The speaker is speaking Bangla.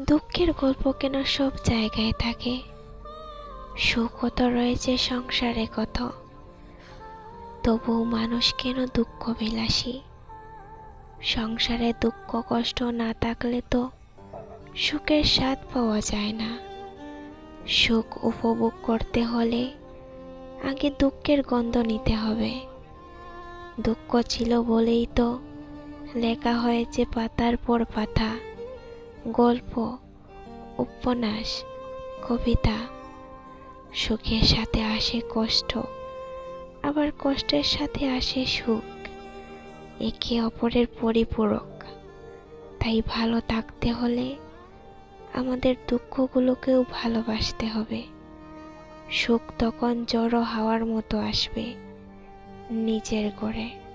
দুঃখের গল্প কেন সব জায়গায় থাকে? সুখও তো রয়েছে সংসারে কত। তবুও মানুষ কেন দুঃখ বিলাসী? সংসারে দুঃখ কষ্ট না থাকলে তো সুখের স্বাদ পাওয়া যায় না। সুখ উপভোগ করতে হলে আগে দুঃখের গন্ধ নিতে হবে। দুঃখ ছিল বলেই তো লেখা হয়েছে পাতার পর পাতা। গল্প, উপন্যাস, কবিতা। সুখের সাথে আসে কষ্ট, আবার কষ্টের সাথে আসে সুখ। একে অপরের পরিপূরক। তাই ভালো থাকতে হলে আমাদের দুঃখগুলোকেও ভালোবাসতে হবে। সুখ তখন জড়ো হাওয়ার মতো আসবে নিজের করে।